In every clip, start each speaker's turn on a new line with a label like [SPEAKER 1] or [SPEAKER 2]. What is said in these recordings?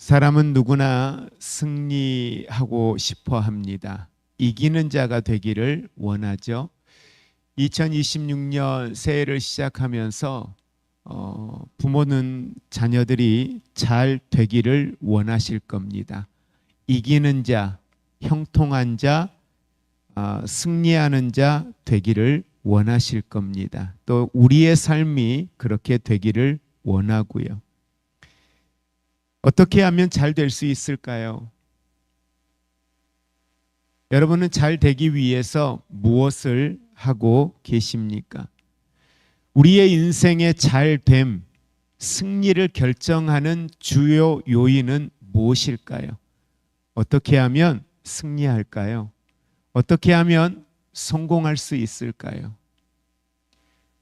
[SPEAKER 1] 사람은 누구나 승리하고 싶어 합니다. 이기는 자가 되기를 원하죠. 2026년 새해를 시작하면서 어, 부모는 자녀들이 잘 되기를 원하실 겁니다. 이기는 자, 형통한 자, 아, 승리하는 자 되기를 원하실 겁니다. 또 우리의 삶이 그렇게 되기를 원하고요. 어떻게 하면 잘 될 수 있을까요? 여러분은 잘 되기 위해서 무엇을 하고 계십니까? 우리의 인생의 잘됨, 승리를 결정하는 주요 요인은 무엇일까요? 어떻게 하면 승리할까요? 어떻게 하면 성공할 수 있을까요?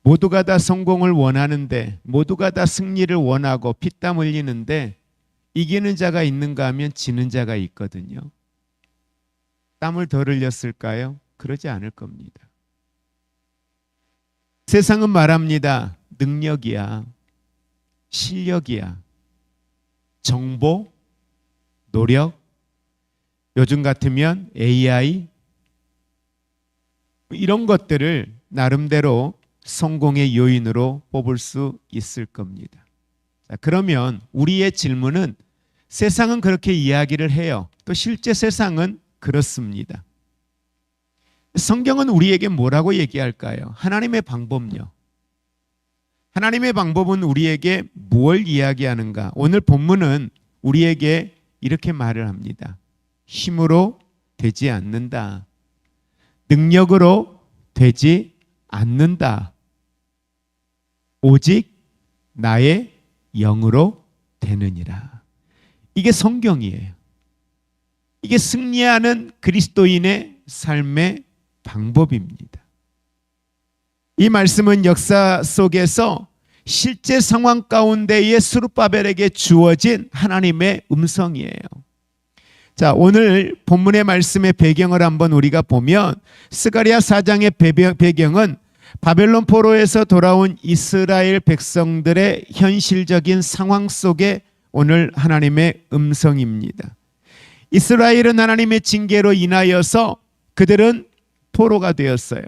[SPEAKER 1] 모두가 다 성공을 원하는데, 모두가 다 승리를 원하고 피땀 흘리는데, 이기는 자가 있는가 하면 지는 자가 있거든요. 땀을 덜 흘렸을까요? 그러지 않을 겁니다. 세상은 말합니다. 능력이야. 실력이야. 정보, 노력, 요즘 같으면 AI, 이런 것들을 나름대로 성공의 요인으로 뽑을 수 있을 겁니다. 자, 그러면 우리의 질문은 세상은 그렇게 이야기를 해요. 또 실제 세상은 그렇습니다. 성경은 우리에게 뭐라고 얘기할까요? 하나님의 방법요. 하나님의 방법은 우리에게 무엇 이야기하는가? 오늘 본문은 우리에게 이렇게 말을 합니다. 힘으로 되지 않는다. 능력으로 되지 않는다. 오직 나의 영으로 되느니라. 이게 성경이에요. 이게 승리하는 그리스도인의 삶의 방법입니다. 이 말씀은 역사 속에서 실제 상황 가운데의 수르바벨에게 주어진 하나님의 음성이에요. 자, 오늘 본문의 말씀의 배경을 한번 우리가 보면 스가리아 사장의 배경은 바벨론 포로에서 돌아온 이스라엘 백성들의 현실적인 상황 속에 오늘 하나님의 음성입니다. 이스라엘은 하나님의 징계로 인하여서 그들은 포로가 되었어요.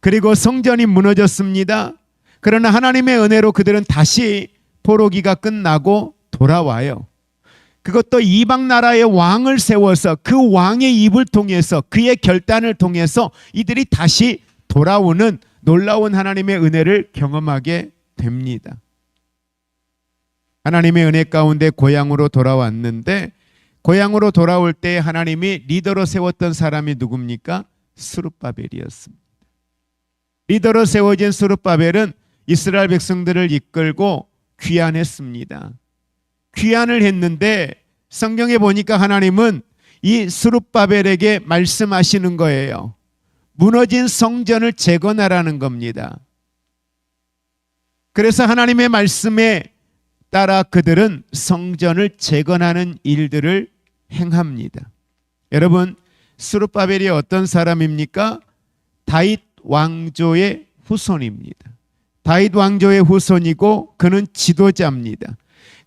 [SPEAKER 1] 그리고 성전이 무너졌습니다. 그러나 하나님의 은혜로 그들은 다시 포로기가 끝나고 돌아와요. 그것도 이방 나라의 왕을 세워서 그 왕의 입을 통해서 그의 결단을 통해서 이들이 다시 돌아오는 놀라운 하나님의 은혜를 경험하게 됩니다. 하나님의 은혜 가운데 고향으로 돌아왔는데 고향으로 돌아올 때 하나님이 리더로 세웠던 사람이 누굽니까? 수르바벨이었습니다. 리더로 세워진 수르바벨은 이스라엘 백성들을 이끌고 귀환했습니다. 귀환을 했는데 성경에 보니까 하나님은 이 수르바벨에게 말씀하시는 거예요. 무너진 성전을 재건하라는 겁니다. 그래서 하나님의 말씀에 따라 그들은 성전을 재건하는 일들을 행합니다. 여러분, 수르바벨이 어떤 사람입니까? 다윗 왕조의 후손입니다. 다윗 왕조의 후손이고 그는 지도자입니다.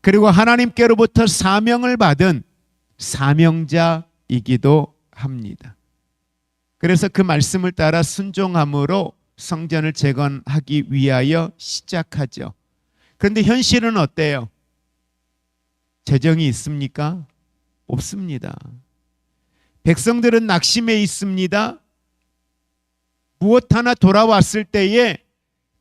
[SPEAKER 1] 그리고 하나님께로부터 사명을 받은 사명자이기도 합니다. 그래서 그 말씀을 따라 순종함으로 성전을 재건하기 위하여 시작하죠. 그런데 현실은 어때요? 재정이 있습니까? 없습니다. 백성들은 낙심해 있습니다. 무엇 하나 돌아왔을 때에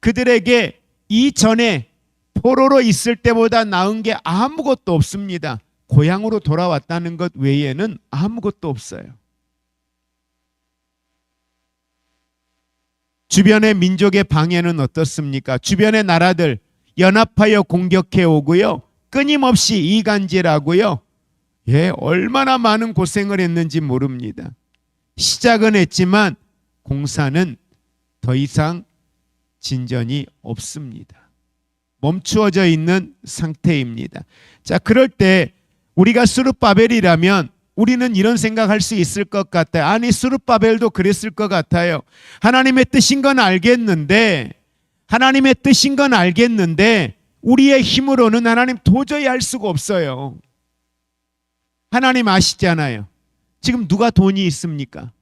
[SPEAKER 1] 그들에게 이전에 포로로 있을 때보다 나은 게 아무것도 없습니다. 고향으로 돌아왔다는 것 외에는 아무것도 없어요. 주변의 민족의 방해는 어떻습니까? 주변의 나라들 연합하여 공격해 오고요. 끊임없이 이간질하고요. 예, 얼마나 많은 고생을 했는지 모릅니다. 시작은 했지만 공사는 더 이상 진전이 없습니다. 멈추어져 있는 상태입니다. 자, 그럴 때 우리가 수르바벨이라면 우리는 이런 생각할 수 있을 것 같아요. 아니 수르바벨도 그랬을 것 같아요. 하나님의 뜻인 건 알겠는데 하나님의 뜻인 건 알겠는데 우리의 힘으로는 하나님 도저히 할 수가 없어요. 하나님 아시잖아요. 지금 누가 돈이 있습니까?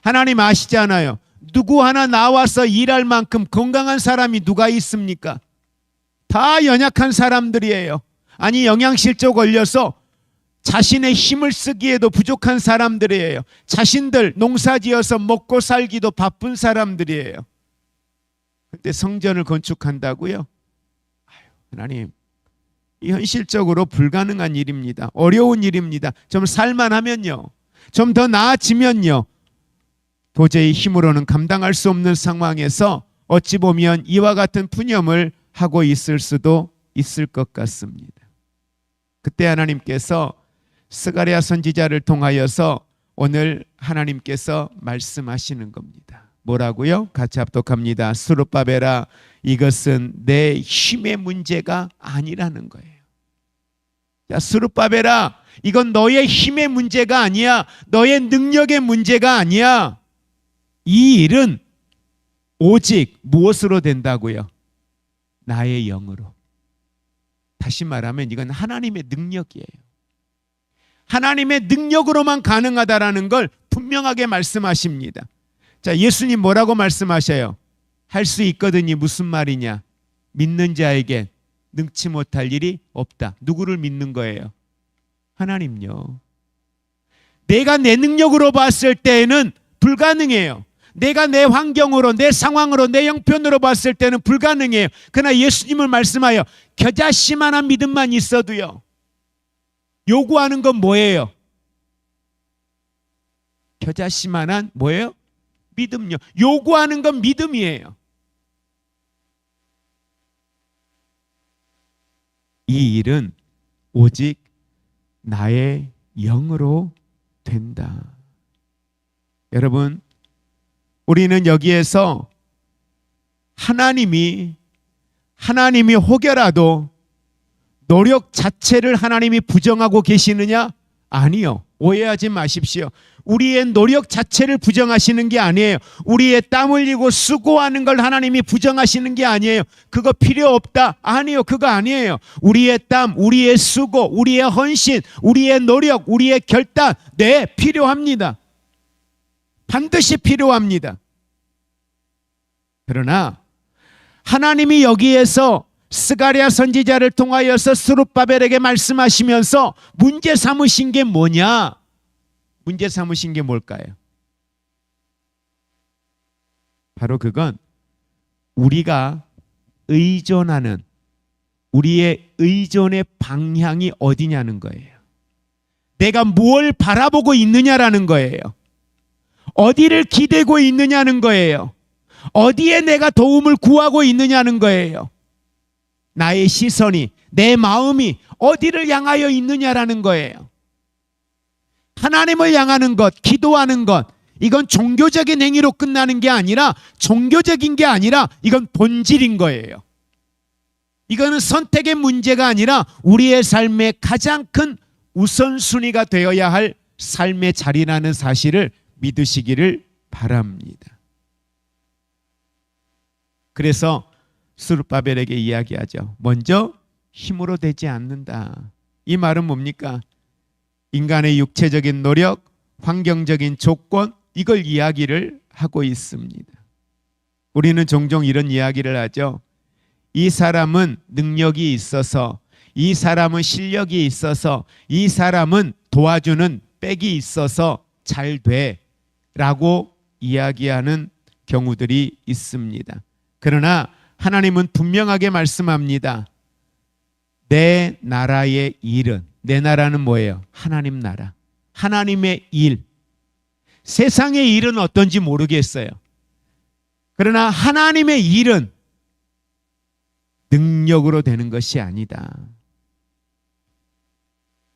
[SPEAKER 1] 하나님 아시잖아요. 누구 하나 나와서 일할 만큼 건강한 사람이 누가 있습니까? 다 연약한 사람들이에요. 아니 영양실조 걸려서 자신의 힘을 쓰기에도 부족한 사람들이에요. 자신들 농사지어서 먹고 살기도 바쁜 사람들이에요. 근데 성전을 건축한다고요? 아유, 하나님, 이 현실적으로 불가능한 일입니다. 어려운 일입니다. 좀 살만하면요. 좀 더 나아지면요. 도저히 힘으로는 감당할 수 없는 상황에서 어찌 보면 이와 같은 푸념을 하고 있을 수도 있을 것 같습니다. 그때 하나님께서 스가랴 선지자를 통하여서 오늘 하나님께서 말씀하시는 겁니다. 뭐라고요? 같이 합독합니다. 수르바벨아 이것은 내 힘의 문제가 아니라는 거예요. 자, 수르바벨아 이건 너의 힘의 문제가 아니야. 너의 능력의 문제가 아니야. 이 일은 오직 무엇으로 된다고요? 나의 영으로. 다시 말하면 이건 하나님의 능력이에요. 하나님의 능력으로만 가능하다라는 걸 분명하게 말씀하십니다. 자, 예수님 뭐라고 말씀하셔요? 할 수 있거든이 무슨 말이냐? 믿는 자에게 능치 못할 일이 없다. 누구를 믿는 거예요? 하나님요. 내가 내 능력으로 봤을 때에는 불가능해요. 내가 내 환경으로, 내 상황으로, 내 형편으로 봤을 때는 불가능해요. 그러나 예수님을 말씀하여 겨자씨만한 믿음만 있어도요. 요구하는 건 뭐예요? 겨자씨만한 뭐예요? 믿음요. 요구하는 건 믿음이에요. 이 일은 오직 나의 영으로 된다. 여러분, 우리는 여기에서 하나님이 하나님이 혹여라도 노력 자체를 하나님이 부정하고 계시느냐? 아니요. 오해하지 마십시오. 우리의 노력 자체를 부정하시는 게 아니에요. 우리의 땀 흘리고 수고하는 걸 하나님이 부정하시는 게 아니에요. 그거 필요 없다. 아니요. 그거 아니에요. 우리의 땀, 우리의 수고, 우리의 헌신, 우리의 노력, 우리의 결단, 네, 필요합니다. 반드시 필요합니다. 그러나 하나님이 여기에서 스가랴 선지자를 통하여서 스룹바벨에게 말씀하시면서 문제 삼으신 게 뭐냐? 문제 삼으신 게 뭘까요? 바로 그건 우리가 의존하는 우리의 의존의 방향이 어디냐는 거예요. 내가 뭘 바라보고 있느냐라는 거예요. 어디를 기대고 있느냐는 거예요. 어디에 내가 도움을 구하고 있느냐는 거예요. 나의 시선이, 내 마음이 어디를 향하여 있느냐라는 거예요. 하나님을 향하는 것, 기도하는 것, 이건 종교적인 행위로 끝나는 게 아니라 종교적인 게 아니라 이건 본질인 거예요. 이거는 선택의 문제가 아니라 우리의 삶의 가장 큰 우선순위가 되어야 할 삶의 자리라는 사실을 믿으시기를 바랍니다. 그래서 수르바벨에게 이야기하죠. 먼저 힘으로 되지 않는다. 이 말은 뭡니까? 인간의 육체적인 노력, 환경적인 조건 이걸 이야기를 하고 있습니다. 우리는 종종 이런 이야기를 하죠. 이 사람은 능력이 있어서 이 사람은 실력이 있어서 이 사람은 도와주는 백이 있어서 잘 돼 라고 이야기하는 경우들이 있습니다. 그러나 하나님은 분명하게 말씀합니다. 내 나라의 일은 내 나라는 뭐예요? 하나님 나라. 하나님의 일. 세상의 일은 어떤지 모르겠어요. 그러나 하나님의 일은 능력으로 되는 것이 아니다.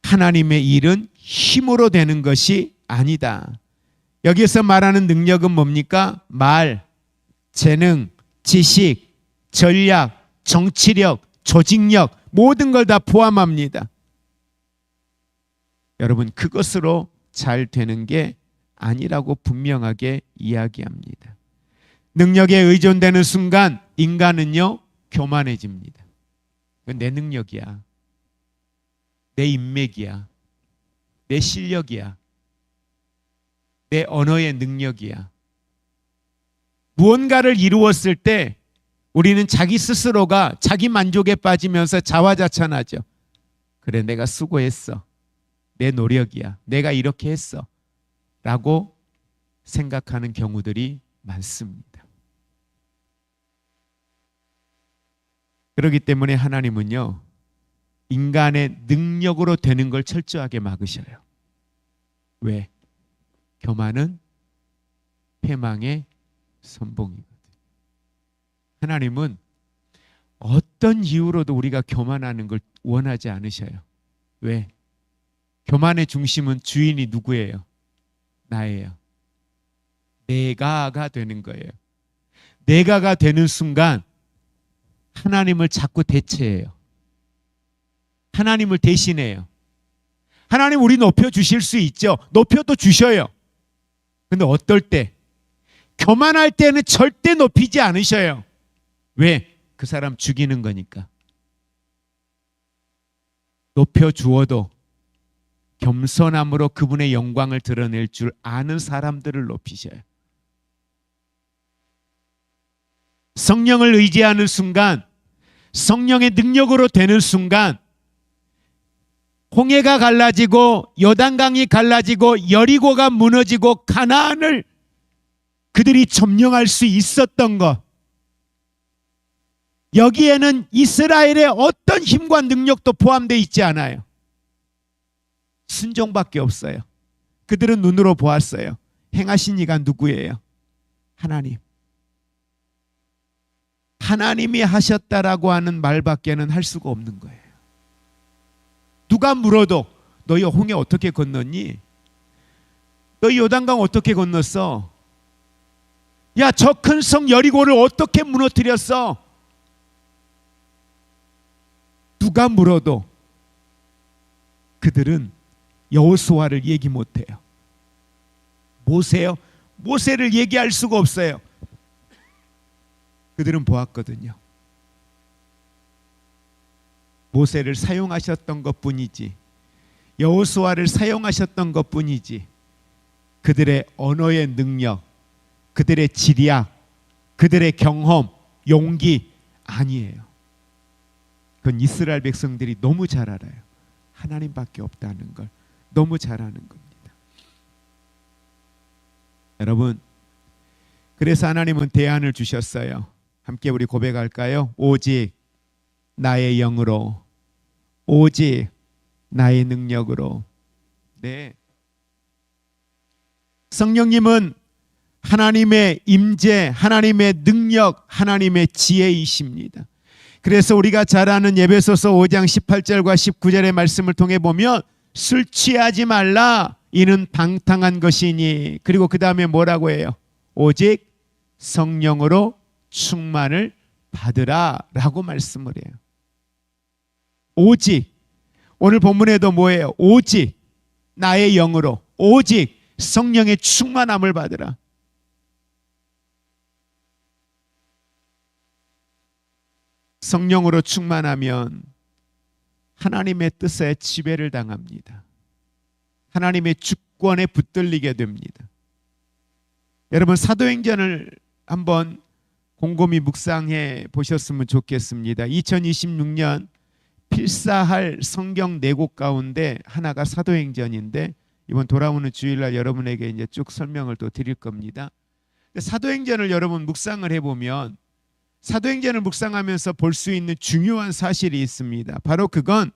[SPEAKER 1] 하나님의 일은 힘으로 되는 것이 아니다. 여기서 말하는 능력은 뭡니까? 말, 재능, 지식, 전략, 정치력, 조직력 모든 걸 다 포함합니다. 여러분 그것으로 잘 되는 게 아니라고 분명하게 이야기합니다. 능력에 의존되는 순간 인간은요 교만해집니다. 내 능력이야. 내 인맥이야. 내내 실력이야. 내 언어의 능력이야. 무언가를 이루었을 때 우리는 자기 스스로가 자기 만족에 빠지면서 자화자찬하죠. 그래, 내가 수고했어. 내 노력이야. 내가 이렇게 했어. 라고 생각하는 경우들이 많습니다. 그렇기 때문에 하나님은요, 인간의 능력으로 되는 걸 철저하게 막으셔요. 왜? 교만은 패망의 선봉이거든. 하나님은 어떤 이유로도 우리가 교만하는 걸 원하지 않으셔요. 왜? 교만의 중심은 주인이 누구예요? 나예요. 내가가 되는 거예요. 내가가 되는 순간 하나님을 자꾸 대체해요. 하나님을 대신해요. 하나님 우리 높여 주실 수 있죠. 높여도 주셔요. 근데 어떨 때 교만할 때는 절대 높이지 않으셔요. 왜? 그 사람 죽이는 거니까. 높여 주어도 겸손함으로 그분의 영광을 드러낼 줄 아는 사람들을 높이셔요. 성령을 의지하는 순간, 성령의 능력으로 되는 순간, 홍해가 갈라지고 요단강이 갈라지고 여리고가 무너지고 가나안을 그들이 점령할 수 있었던 것. 여기에는 이스라엘의 어떤 힘과 능력도 포함되어 있지 않아요. 순종밖에 없어요. 그들은 눈으로 보았어요. 행하신 이가 누구예요? 하나님. 하나님이 하셨다라고 하는 말밖에는 할 수가 없는 거예요. 누가 물어도 너희 홍해 어떻게 건넜니? 너희 요단강 어떻게 건넜어? 야, 저 큰 성 여리고를 어떻게 무너뜨렸어? 누가 물어도 그들은 여호수아를 얘기 못 해요. 모세요? 모세를 얘기할 수가 없어요. 그들은 보았거든요. 모세를 사용하셨던 것뿐이지 여호수아를 사용하셨던 것뿐이지 그들의 언어의 능력, 그들의 지리학, 그들의 경험, 용기 아니에요. 그건 이스라엘 백성들이 너무 잘 알아요. 하나님밖에 없다는 걸 너무 잘 아는 겁니다. 여러분, 그래서 하나님은 대안을 주셨어요. 함께 우리 고백할까요? 오직 나의 영으로, 오직 나의 능력으로. 네. 성령님은 하나님의 임재, 하나님의 능력, 하나님의 지혜이십니다. 그래서 우리가 잘 아는 예배소서 5장 18절과 19절의 말씀을 통해 보면 술 취하지 말라 이는 방탕한 것이니 그리고 그 다음에 뭐라고 해요? 오직 성령으로 충만을 받으라 라고 말씀을 해요. 오직 오늘 본문에도 뭐예요? 오직 나의 영으로 오직 성령의 충만함을 받으라. 성령으로 충만하면 하나님의 뜻에 지배를 당합니다. 하나님의 주권에 붙들리게 됩니다. 여러분 사도행전을 한번 곰곰이 묵상해 보셨으면 좋겠습니다. 2026년 필사할 성경 네곳 가운데 하나가 사도행전인데 이번 돌아오는 주일날 여러분에게 이제 쭉 설명을 또 드릴 겁니다. 사도행전을 여러분 묵상을 해보면 사도행전을 묵상하면서 볼 수 있는 중요한 사실이 있습니다. 바로 그건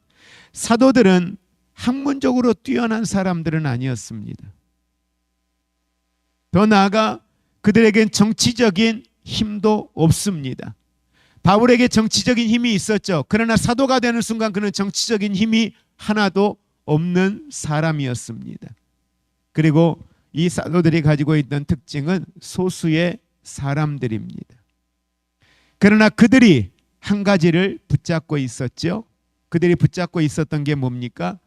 [SPEAKER 1] 사도들은 학문적으로 뛰어난 사람들은 아니었습니다. 더 나아가 그들에겐 정치적인 힘도 없습니다. 바울에게 정치적인 힘이 있었죠. 그러나 사도가 되는 순간 그는 정치적인 힘이 하나도 없는 사람이었습니다. 그리고 이 사도들이 가지고 있던 특징은 소수의 사람들입니다. 그러나 그들이 한 가지를 붙잡고 있었죠. 그들이 붙잡고 있었던 게 뭡니까?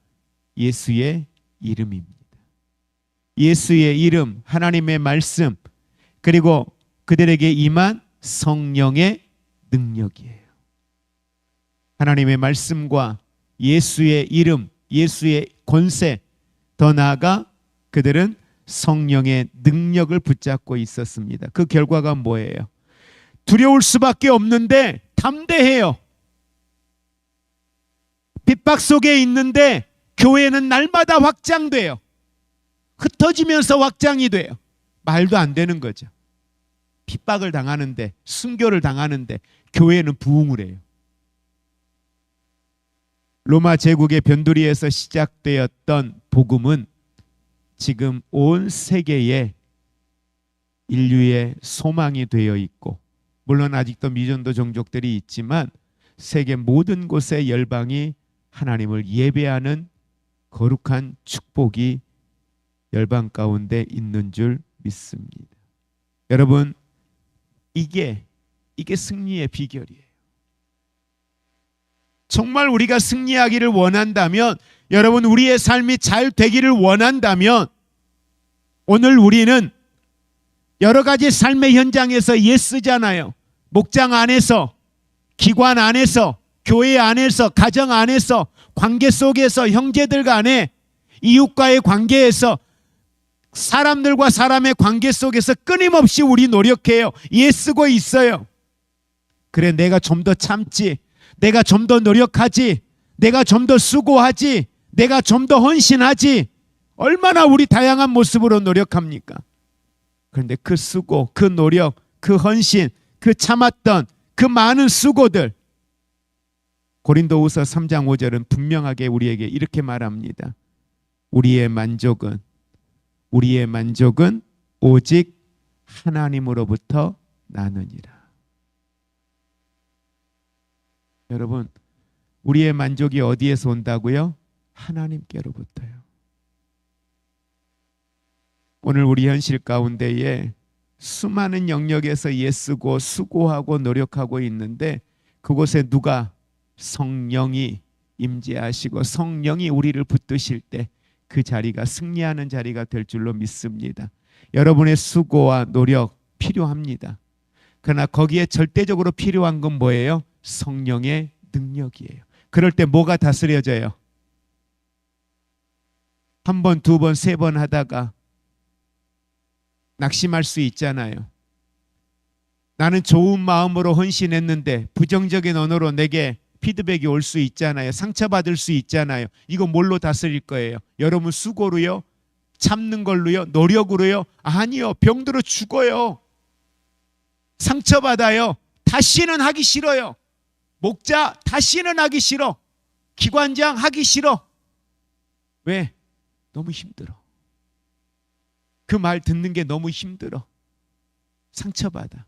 [SPEAKER 1] 예수의 이름입니다. 예수의 이름, 하나님의 말씀, 그리고 그들에게 임한 성령의 능력이에요. 하나님의 말씀과 예수의 이름, 예수의 권세, 더 나아가 그들은 성령의 능력을 붙잡고 있었습니다. 그 결과가 뭐예요? 두려울 수밖에 없는데 담대해요. 핍박 속에 있는데 교회는 날마다 확장돼요. 흩어지면서 확장이 돼요. 말도 안 되는 거죠. 핍박을 당하는데 순교를 당하는데 교회는 부흥을 해요. 로마 제국의 변두리에서 시작되었던 복음은 지금 온 세계에 인류의 소망이 되어 있고 물론 아직도 미전도 종족들이 있지만 세계 모든 곳의 열방이 하나님을 예배하는 거룩한 축복이 열방 가운데 있는 줄 믿습니다. 여러분 이게 이게 승리의 비결이에요. 정말 우리가 승리하기를 원한다면 여러분 우리의 삶이 잘 되기를 원한다면 오늘 우리는 여러 가지 삶의 현장에서 예쓰잖아요. 목장 안에서 기관 안에서 교회 안에서 가정 안에서 관계 속에서 형제들 간에 이웃과의 관계에서 사람들과 사람의 관계 속에서 끊임없이 우리 노력해요. 예 쓰고 있어요. 그래 내가 좀 더 참지. 내가 좀 더 노력하지. 내가 좀 더 수고하지. 내가 좀 더 헌신하지. 얼마나 우리 다양한 모습으로 노력합니까? 그런데 그 수고, 그 노력, 그 헌신, 그 참았던 그 많은 수고들 고린도후서 3장 5절은 분명하게 우리에게 이렇게 말합니다. 우리의 만족은 우리의 만족은 오직 하나님으로부터 나느니라. 여러분, 우리의 만족이 어디에서 온다고요? 하나님께로부터요. 오늘 우리 현실 가운데에 수많은 영역에서 예쓰고 수고하고 노력하고 있는데 그곳에 누가 성령이 임재하시고 성령이 우리를 붙드실 때 그 자리가 승리하는 자리가 될 줄로 믿습니다. 여러분의 수고와 노력 필요합니다. 그러나 거기에 절대적으로 필요한 건 뭐예요? 성령의 능력이에요. 그럴 때 뭐가 다스려져요? 한 번, 두 번, 세 번 하다가 낙심할 수 있잖아요. 나는 좋은 마음으로 헌신했는데 부정적인 언어로 내게 피드백이 올 수 있잖아요. 상처받을 수 있잖아요. 이거 뭘로 다스릴 거예요? 여러분 수고로요? 참는 걸로요? 노력으로요? 아니요. 병들어 죽어요. 상처받아요. 다시는 하기 싫어요. 목자 다시는 하기 싫어. 기관장 하기 싫어. 왜? 너무 힘들어. 그 말 듣는 게 너무 힘들어. 상처받아.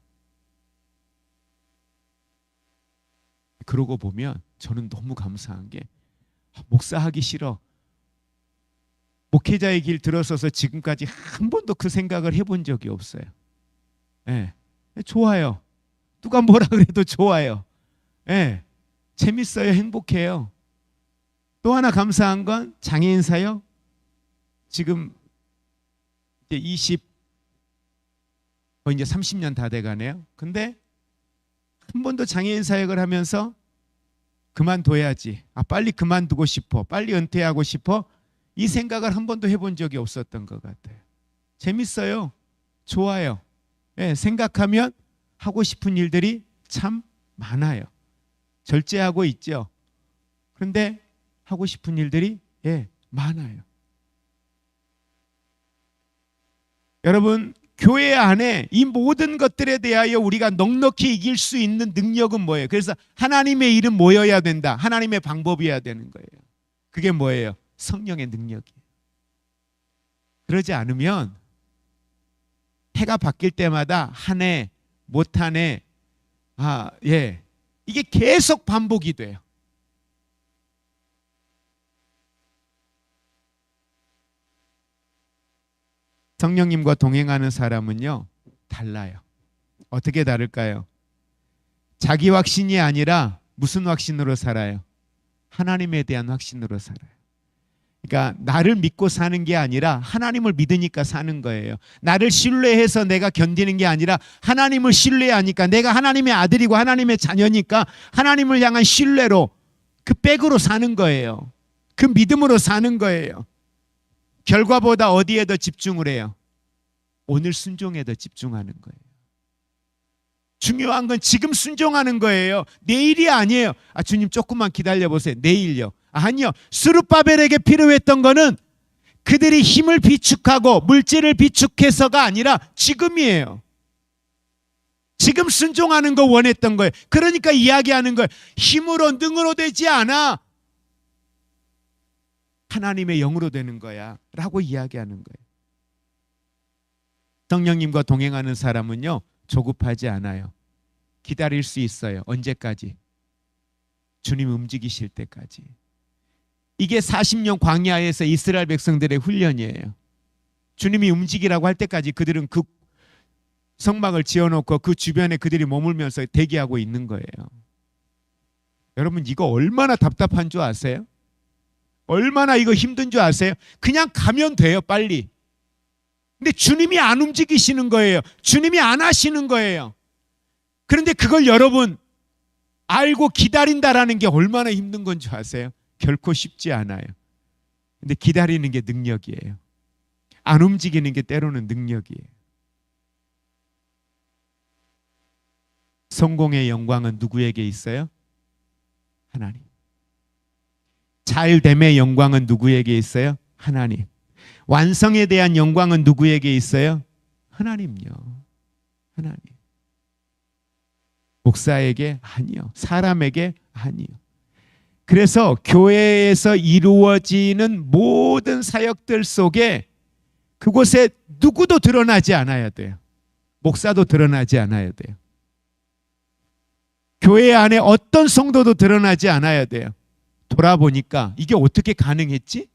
[SPEAKER 1] 그러고 보면 저는 너무 감사한 게 아, 목사하기 싫어. 목회자의 길 들어서서 지금까지 한 번도 그 생각을 해본 적이 없어요. 예, 좋아요. 누가 뭐라 그래도 좋아요. 예, 재밌어요. 행복해요. 또 하나 감사한 건 장애인 사역. 지금 이제 20, 거의 이제 30년 다 돼가네요. 근데 한 번도 장애인 사역을 하면서 그만둬야지. 아, 빨리 그만두고 싶어. 빨리 은퇴하고 싶어. 이 생각을 한 번도 해본 적이 없었던 것 같아요. 재밌어요. 좋아요. 예, 생각하면 하고 싶은 일들이 참 많아요. 절제하고 있죠. 그런데 하고 싶은 일들이 예, 많아요. 여러분, 교회 안에 이 모든 것들에 대하여 우리가 넉넉히 이길 수 있는 능력은 뭐예요? 그래서 하나님의 일은 모여야 된다. 하나님의 방법이어야 되는 거예요. 그게 뭐예요? 성령의 능력이에요. 그러지 않으면 해가 바뀔 때마다 한 해, 못한 해, 아, 예. 이게 계속 반복이 돼요. 성령님과 동행하는 사람은요, 달라요. 어떻게 다를까요? 자기 확신이 아니라 무슨 확신으로 살아요? 하나님에 대한 확신으로 살아요. 그러니까 나를 믿고 사는 게 아니라 하나님을 믿으니까 사는 거예요. 나를 신뢰해서 내가 견디는 게 아니라 하나님을 신뢰하니까 내가 하나님의 아들이고 하나님의 자녀니까 하나님을 향한 신뢰로 그 백으로 사는 거예요. 그 믿음으로 사는 거예요. 결과보다 어디에 더 집중을 해요? 오늘 순종에 더 집중하는 거예요. 중요한 건 지금 순종하는 거예요. 내일이 아니에요. 아 주님 조금만 기다려 보세요. 내일요. 아니요. 스룹바벨에게 필요했던 거는 그들이 힘을 비축하고 물질을 비축해서가 아니라 지금이에요. 지금 순종하는 거 원했던 거예요. 그러니까 이야기하는 거예요. 힘으로 능으로 되지 않아. 하나님의 영으로 되는 거야. 라고 이야기하는 거예요. 성령님과 동행하는 사람은요, 조급하지 않아요. 기다릴 수 있어요. 언제까지? 주님 움직이실 때까지. 이게 40년 광야에서 이스라엘 백성들의 훈련이에요. 주님이 움직이라고 할 때까지 그들은 그 성막을 지어놓고 그 주변에 그들이 머물면서 대기하고 있는 거예요. 여러분 이거 얼마나 답답한 줄 아세요? 얼마나 이거 힘든 줄 아세요? 그냥 가면 돼요, 빨리. 근데 주님이 안 움직이시는 거예요. 주님이 안 하시는 거예요. 그런데 그걸 여러분 알고 기다린다라는 게 얼마나 힘든 건줄 아세요? 결코 쉽지 않아요. 근데 기다리는 게 능력이에요. 안 움직이는 게 때로는 능력이에요. 성공의 영광은 누구에게 있어요? 하나님. 잘됨의 영광은 누구에게 있어요? 하나님. 완성에 대한 영광은 누구에게 있어요? 하나님요. 하나님. 목사에게 아니요. 사람에게 아니요. 그래서 교회에서 이루어지는 모든 사역들 속에 그곳에 누구도 드러나지 않아야 돼요. 목사도 드러나지 않아야 돼요. 교회 안에 어떤 성도도 드러나지 않아야 돼요. 돌아보니까 이게 어떻게 가능했지?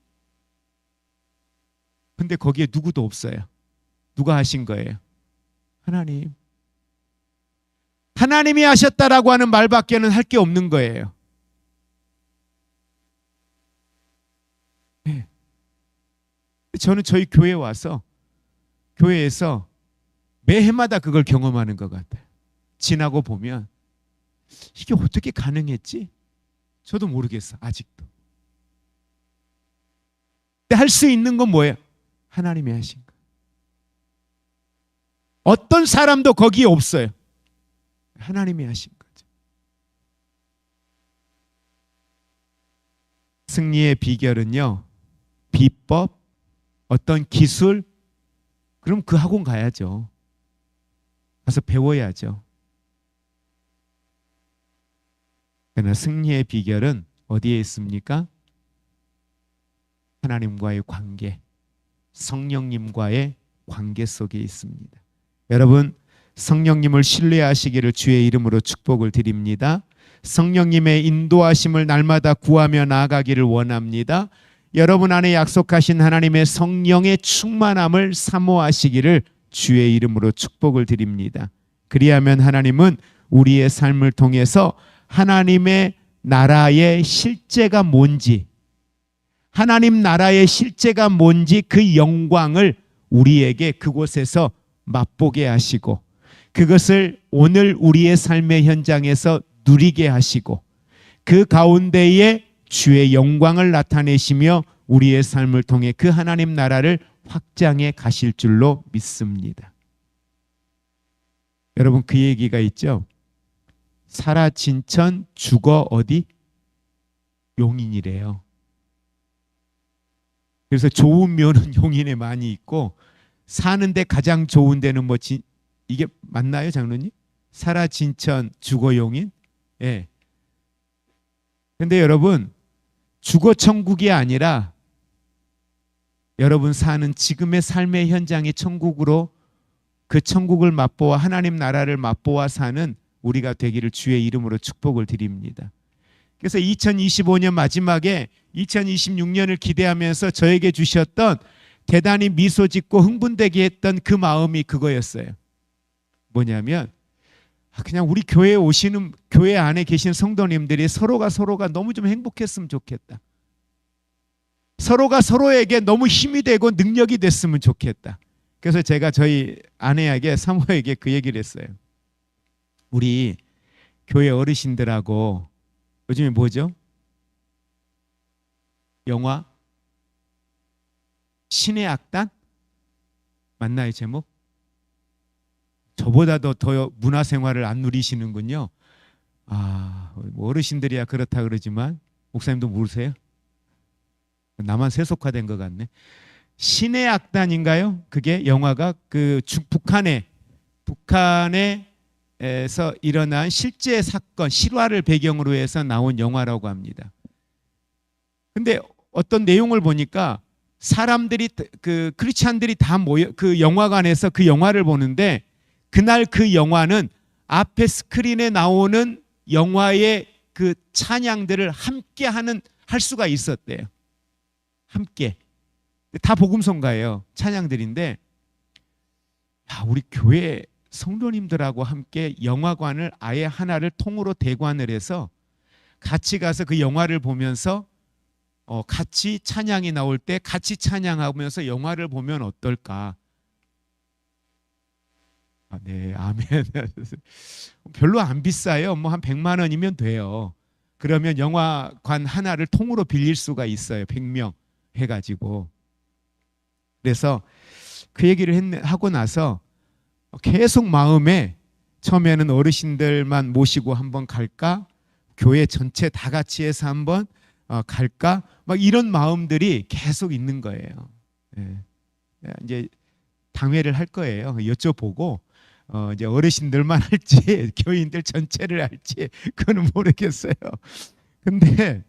[SPEAKER 1] 근데 거기에 누구도 없어요. 누가 하신 거예요? 하나님. 하나님이 하셨다라고 하는 말밖에는 할 게 없는 거예요. 네. 저는 저희 교회 와서 교회에서 매 해마다 그걸 경험하는 것 같아요. 지나고 보면 이게 어떻게 가능했지? 저도 모르겠어 아직도. 할수 있는 건 뭐예요? 하나님이 하신 거. 어떤 사람도 거기에 없어요. 하나님이 하신 거죠. 승리의 비결은요. 비법, 어떤 기술, 그럼 그 학원 가야죠. 가서 배워야죠. 그러나 승리의 비결은 어디에 있습니까? 하나님과의 관계, 성령님과의 관계 속에 있습니다. 여러분, 성령님을 신뢰하시기를 주의 이름으로 축복을 드립니다. 성령님의 인도하심을 날마다 구하며 나아가기를 원합니다. 여러분 안에 약속하신 하나님의 성령의 충만함을 사모하시기를 주의 이름으로 축복을 드립니다. 그리하면 하나님은 우리의 삶을 통해서 하나님의 나라의 실제가 뭔지, 하나님 나라의 실제가 뭔지 그 영광을 우리에게 그곳에서 맛보게 하시고, 그것을 오늘 우리의 삶의 현장에서 누리게 하시고, 그 가운데에 주의 영광을 나타내시며 우리의 삶을 통해 그 하나님 나라를 확장해 가실 줄로 믿습니다. 여러분 그 얘기가 있죠. 살아 진천 죽어 어디 용인이래요. 그래서 좋은 묘는 용인에 많이 있고 사는데 가장 좋은 데는 뭐 진, 이게 맞나요, 장로님? 살아 진천 죽어 용인? 예. 근데 여러분 죽어 천국이 아니라 여러분 사는 지금의 삶의 현장이 천국으로 그 천국을 맛보아 하나님 나라를 맛보아 사는 우리가 되기를 주의 이름으로 축복을 드립니다. 그래서 2025년 마지막에 2026년을 기대하면서 저에게 주셨던 대단히 미소 짓고 흥분되게 했던 그 마음이 그거였어요. 뭐냐면 아, 그냥 우리 교회에 오시는 교회 안에 계신 성도님들이 서로가 서로가 너무 좀 행복했으면 좋겠다. 서로가 서로에게 너무 힘이 되고 능력이 됐으면 좋겠다. 그래서 제가 저희 아내에게 사모에게 그 얘기를 했어요. 우리 교회 어르신들하고 요즘에 뭐죠? 영화 신의 악단 맞나요 제목? 저보다도 더 문화 생활을 안 누리시는군요. 아, 뭐 어르신들이야 그렇다 그러지만 목사님도 모르세요? 나만 세속화된 것 같네. 신의 악단인가요? 그게 영화가 그 주- 북한에 북한 에서 일어난 실제 사건 실화를 배경으로 해서 나온 영화라고 합니다. 근데 어떤 내용을 보니까 사람들이 그 크리스찬들이 다 모여 그 영화관에서 그 영화를 보는데 그날 그 영화는 앞에 스크린에 나오는 영화의 그 찬양들을 함께 하는 할 수가 있었대요. 함께 다 복음성가예요. 찬양들인데 야, 우리 교회 성도님들하고 함께 영화관을 아예 하나를 통으로 대관을 해서 같이 가서 그 영화를 보면서 어, 같이 찬양이 나올 때 같이 찬양하면서 영화를 보면 어떨까? 아, 네, 아멘. 별로 안 비싸요. 뭐 한 100만 원이면 돼요. 그러면 영화관 하나를 통으로 빌릴 수가 있어요. 100명 해 가지고. 그래서 그 얘기를 했, 하고 나서 계속 마음에 처음에는 어르신들만 모시고 한번 갈까? 교회 전체 다 같이 해서 한번 어, 갈까? 막 이런 마음들이 계속 있는 거예요. 예. 이제 당회를 할 거예요. 여쭤보고 어, 이제 어르신들만 할지 교인들 전체를 할지 그거는 모르겠어요. 근데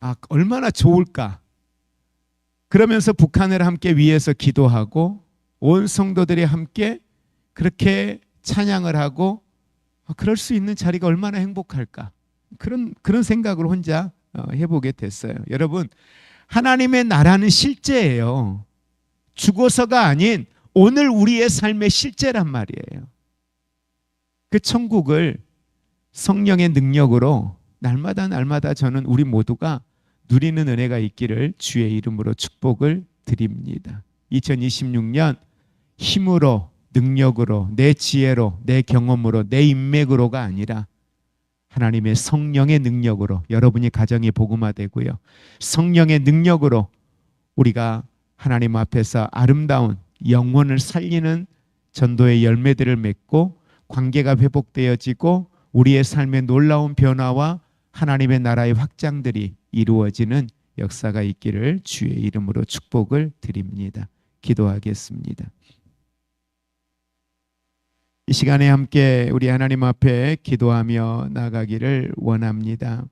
[SPEAKER 1] 아 얼마나 좋을까? 그러면서 북한을 함께 위해서 기도하고 온 성도들이 함께 그렇게 찬양을 하고 아, 그럴 수 있는 자리가 얼마나 행복할까? 그런 그런 생각을 혼자 어, 해보게 됐어요. 여러분 하나님의 나라는 실제예요. 죽어서가 아닌 오늘 우리의 삶의 실제란 말이에요. 그 천국을 성령의 능력으로 날마다 날마다 저는 우리 모두가 누리는 은혜가 있기를 주의 이름으로 축복을 드립니다. 2026년 힘으로 능력으로 내 지혜로 내 경험으로 내 인맥으로가 아니라 하나님의 성령의 능력으로 여러분이 가정이 복음화되고요. 성령의 능력으로 우리가 하나님 앞에서 아름다운 영혼을 살리는 전도의 열매들을 맺고 관계가 회복되어지고 우리의 삶의 놀라운 변화와 하나님의 나라의 확장들이 이루어지는 역사가 있기를 주의 이름으로 축복을 드립니다. 기도하겠습니다. 이 시간에 함께 우리 하나님 앞에 기도하며 나가기를 원합니다.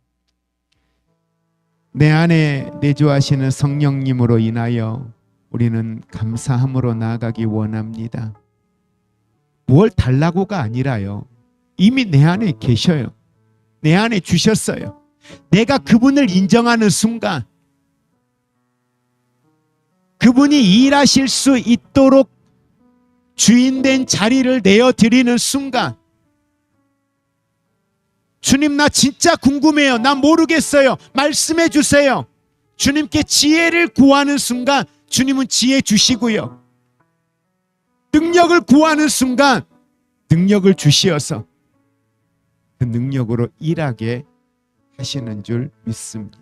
[SPEAKER 1] 내 안에 내주하시는 성령님으로 인하여 우리는 감사함으로 나아가기 원합니다. 뭘 달라고가 아니라요. 이미 내 안에 계셔요. 내 안에 주셨어요. 내가 그분을 인정하는 순간 그분이 일하실 수 있도록 주인된 자리를 내어 드리는 순간 주님 나 진짜 궁금해요. 나 모르겠어요. 말씀해 주세요. 주님께 지혜를 구하는 순간 주님은 지혜 주시고요. 능력을 구하는 순간 능력을 주시어서 그 능력으로 일하게 하시는 줄 믿습니다.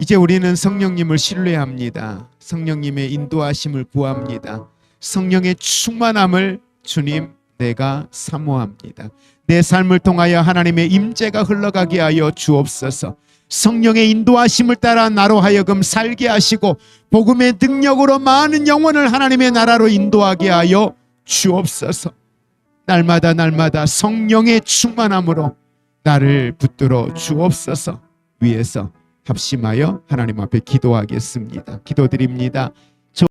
[SPEAKER 1] 이제 우리는 성령님을 신뢰합니다. 성령님의 인도하심을 구합니다. 성령의 충만함을 주님 내가 사모합니다. 내 삶을 통하여 하나님의 임재가 흘러가게 하여 주옵소서. 성령의 인도하심을 따라 나로 하여금 살게 하시고 복음의 능력으로 많은 영혼을 하나님의 나라로 인도하게 하여 주옵소서. 날마다 날마다 성령의 충만함으로 나를 붙들어 주옵소서. 위에서 합심하여 하나님 앞에 기도하겠습니다. 기도드립니다.